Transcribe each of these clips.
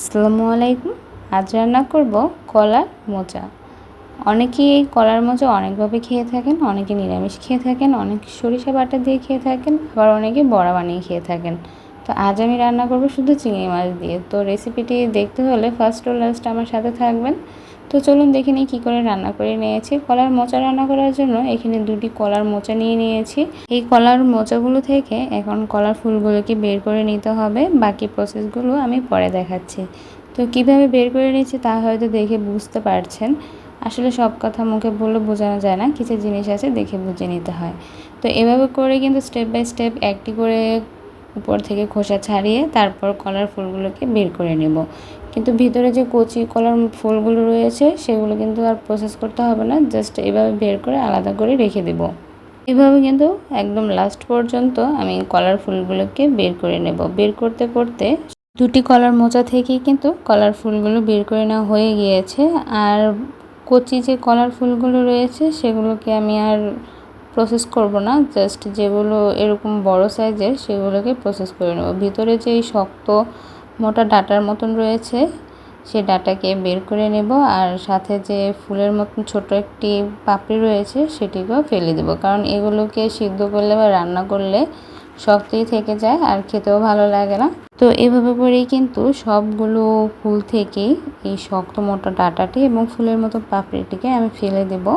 আসসালামু আলাইকুম। আজ রান্না করব কলার মোচা। অনেকেই এই কলার মোচা অনেকভাবে খেয়ে থাকেন, অনেকে নিরামিষ খেয়ে থাকেন, অনেক সরিষা বাটা দিয়ে খেয়ে থাকেন, আবার অনেকে বড়া বানিয়ে খেয়ে থাকেন। তো আজ আমি রান্না করব শুধু চিংড়ি মাছ দিয়ে। তো রেসিপিটি দেখতে হলে ফার্স্ট ও লাস্ট আমার সাথে থাকবেন। তো চলুন দেখে নিই কী করে রান্না করে নিয়েছি। কলার মোচা রান্না করার জন্য এখানে দুটি কলার মোচা নিয়ে নিয়েছি। এই কলার মোচাগুলো থেকে এখন কলার ফুলগুলোকে বের করে নিতে হবে। বাকি প্রসেসগুলো আমি পরে দেখাচ্ছি। তো কীভাবে বের করে নিয়েছি তা হয়তো দেখে বুঝতে পারছেন। আসলে সব কথা মুখে বললে বোঝানো যায় না, কিছু জিনিস আছে দেখে বুঝে নিতে হয়। তো এভাবে করে কিন্তু স্টেপ বাই স্টেপ একটি করে উপর থেকে খোসা ছাড়িয়ে তারপর কলার ফুলগুলোকে বের করে নেব। কিন্তু ভিতরে যে কচি কলার ফুলগুলো রয়েছে, সেগুলো কিন্তু আর প্রসেস করতে হবে না জাস্ট এভাবে বের করে আলাদা করে রেখে দেব। এভাবে কিন্তু একদম লাস্ট পর্যন্ত আমি কলার ফুলগুলোকে বের করে নেব। বের করতে করতে দুটি কলার মোচা থেকেই কিন্তু কলার ফুলগুলো বের করে নেওয়া হয়ে গিয়েছে। আর কচি যে কলার ফুলগুলো রয়েছে, সেগুলোকে আমি আর প্রসেস করব না জাস্ট যেগুলো এরকম বড় সাইজের সেগুলোকে প্রসেস করে নেব। ভিতরে যে শক্ত মোটা ডাটার মতন রয়েছে, সে ডাটাকে বের করে নেব আর সাথে যে ফুলের মতন ছোট একটি পাপড়ি রয়েছে, সেটিকেও ফেলে দেব। কারণ এগুলোকে সিদ্ধ করলে বা রান্না করলে শক্তই থেকে যায় আর খেতেও ভালো লাগে না। তো এভাবে করেই কিন্তু সবগুলো ফুল থেকেই এই শক্ত মোটা ডাটাটি এবং ফুলের মতো পাপড়িটিকে আমি ফেলে দেবো।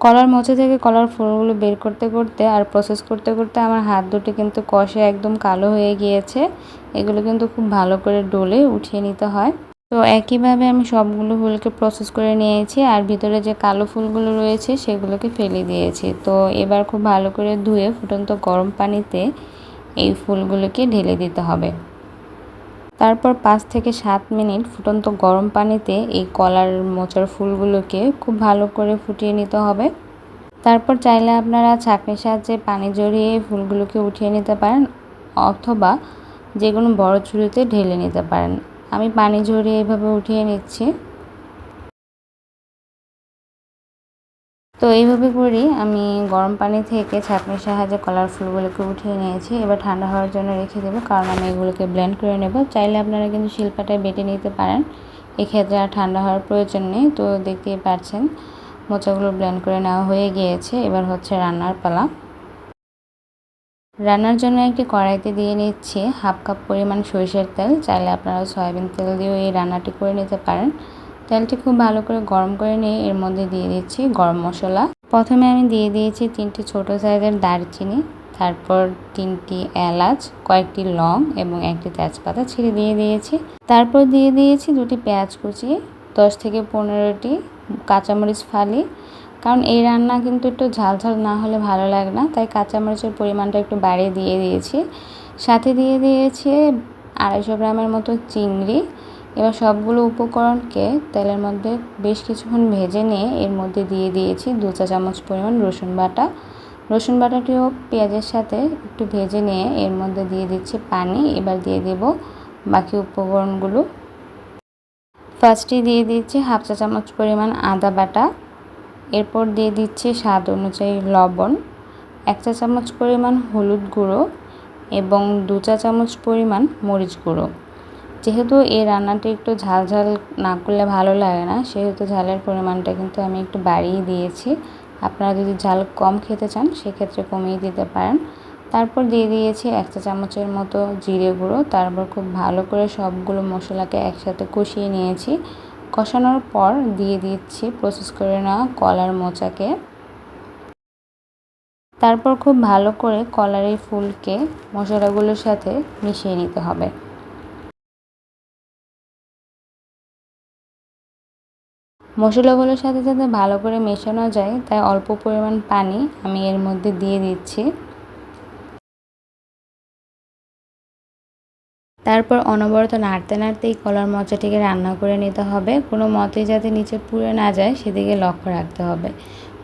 কলার মোচা থেকে কলার ফুলগুলো বের করতে করতে আর প্রসেস করতে করতে আমার হাত দুটি কিন্তু কষে একদম কালো হয়ে গিয়েছে। এগুলো কিন্তু খুব ভালো করে ডলে উঠিয়ে নিতে হয়। তো একইভাবে আমি সবগুলো ফুলকে প্রসেস করে নিয়েছি আর ভিতরে যে কালো ফুলগুলো রয়েছে সেগুলোকে ফেলে দিয়েছি। তো এবার খুব ভালো করে ধুয়ে ফুটন্ত গরম পানিতে এই ফুলগুলোকে ঢেলে দিতে হবে। তারপর পাঁচ থেকে সাত মিনিট ফুটন্ত গরম পানিতে এই কলার মোচার ফুলগুলোকে খুব ভালো করে ফুটিয়ে নিতে হবে। তারপর চাইলে আপনারা ছাঁকনির সাহায্যে পানি জড়িয়ে ফুলগুলোকে উঠিয়ে নিতে পারেন অথবা যে কোনো বড় চুরিতে ঢেলে নিতে পারেন। আমি পানি ঝরিয়ে এভাবে উঠিয়ে নিচ্ছি। তো এইভাবে করি আমি গরম পানি থেকে ছাঁকনির সাহায্যে কলার ফুলগুলোকে উঠিয়ে নিয়েছি। এবার ঠান্ডা হওয়ার জন্য রেখে দেবো, কারণ আমি এগুলোকে ব্লেন্ড করে নেব। চাইলে আপনারা কিন্তু শিল্পাটায় বেটে নিতে পারেন। এক্ষেত্রে আর ঠান্ডা হওয়ার প্রয়োজন নেই। তো দেখতেই পাচ্ছেন, মোচাগুলো ব্লেন্ড করে নেওয়া হয়ে গিয়েছে। এবার হচ্ছে রান্নার পালা। রান্নার জন্য একটি কড়াইতে দিয়ে নিচ্ছি হাফ কাপ পরিমাণ সরিষার তেল। চাইলে আপনারা সয়াবিন তেল দিয়েও এই রান্নাটি করে নিতে পারেন। তেলটি খুব ভালো করে গরম করে নিয়ে এর মধ্যে দিয়ে দিচ্ছি গরম মশলা। প্রথমে আমি দিয়ে দিয়েছি তিনটি ছোট সাইজের দারচিনি, তারপর তিনটি এলাচ, কয়েকটি লং এবং একটি তেজপাতা ছিঁড়ে দিয়ে দিয়েছি। তারপর দিয়ে দিয়েছি দুটি পেঁয়াজ কুচি, দশ থেকে পনেরোটি কাঁচামরিচ ফালি। কারণ এই রান্না কিন্তু একটু ঝাল ঝাল না হলে ভালো লাগে না, তাই কাঁচামরিচের পরিমাণটা একটু বাড়িয়ে দিয়ে দিয়েছি। সাথে দিয়ে দিয়েছি আড়াইশো গ্রামের মতো চিংড়ি এবার সবগুলো উপকরণকে তেলের মধ্যে বেশ কিছুক্ষণ ভেজে নিয়ে এর মধ্যে দিয়ে দিয়েছি দু চা চামচ পরিমাণ রসুন বাটা। রসুন বাটাটিও পেঁয়াজের সাথে একটু ভেজে নিয়ে এর মধ্যে দিয়ে দিচ্ছি পানি। এবার দিয়ে দেব বাকি উপকরণগুলো। ফার্স্টে দিয়ে দিচ্ছি হাফ চা চামচ পরিমাণ আদা বাটা। এরপর দিয়ে দিচ্ছি স্বাদ অনুযায়ী লবণ, এক চা চামচ পরিমাণ হলুদ গুঁড়ো এবং দু চা চামচ পরিমাণ মরিচ গুঁড়ো। যেহেতু এই রান্নাটি একটু ঝাল ঝাল না করলে ভালো লাগে না, সেহেতু ঝালের পরিমাণটা কিন্তু আমি একটু বাড়িয়ে দিয়েছি। আপনারা যদি ঝাল কম খেতে চান, সেক্ষেত্রে কমিয়ে দিতে পারেন। তারপর দিয়ে দিয়েছি এক চা চামচের মতো জিরে গুঁড়ো। তারপর খুব ভালো করে সবগুলো মশলাকে একসাথে কষিয়ে নিয়েছি। কষানোর পর দিয়ে দিচ্ছি প্রসেস করে নেওয়া কলার মোচাকে। তারপর খুব ভালো করে কলার এই ফুলকে মশলাগুলোর সাথে মিশিয়ে নিতে হবে। মশলাগুলোর সাথে সাথে ভালো করে মেশানো যায়, তাই অল্প পরিমাণ পানি আমি এর মধ্যে দিয়ে দিচ্ছি। তারপর অনবরত নাড়তে নাড়তে এই কলার মোচাটিকে রান্না করে নিতে হবে। কোনো মতেই যাতে নিচে পুড়ে না যায়, সেদিকে লক্ষ্য রাখতে হবে।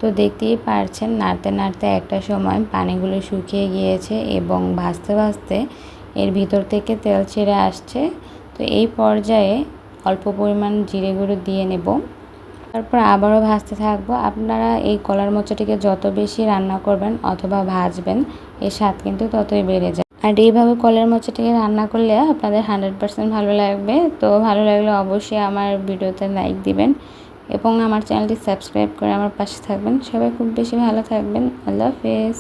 তো দেখতেই পারছেন, নাড়তে নাড়তে একটা সময় পানিগুলো শুকিয়ে গিয়েছে এবং ভাজতে ভাজতে এর ভিতর থেকে তেল ছেড়ে আসছে। তো এই পর্যায়ে অল্প পরিমাণ জিরে গুঁড়ো দিয়ে নেব। তারপর আবারও ভাজতে থাকব। আপনারা এই কলার মোচাটিকে যত বেশি রান্না করবেন অথবা ভাজবেন, এর স্বাদ কিন্তু ততই বেড়ে যায়। আর এইভাবে কলের মোচাটিকে রান্না করলে আপনাদের হান্ড্রেড পার্সেন্ট ভালো লাগবে। তো ভালো লাগলে অবশ্যই আমার ভিডিওতে লাইক দিবেন এবং আমার চ্যানেলটি সাবস্ক্রাইব করে আমার পাশে থাকবেন। সবাই খুব বেশি ভালো থাকবেন। আল্লাহ হাফেজ।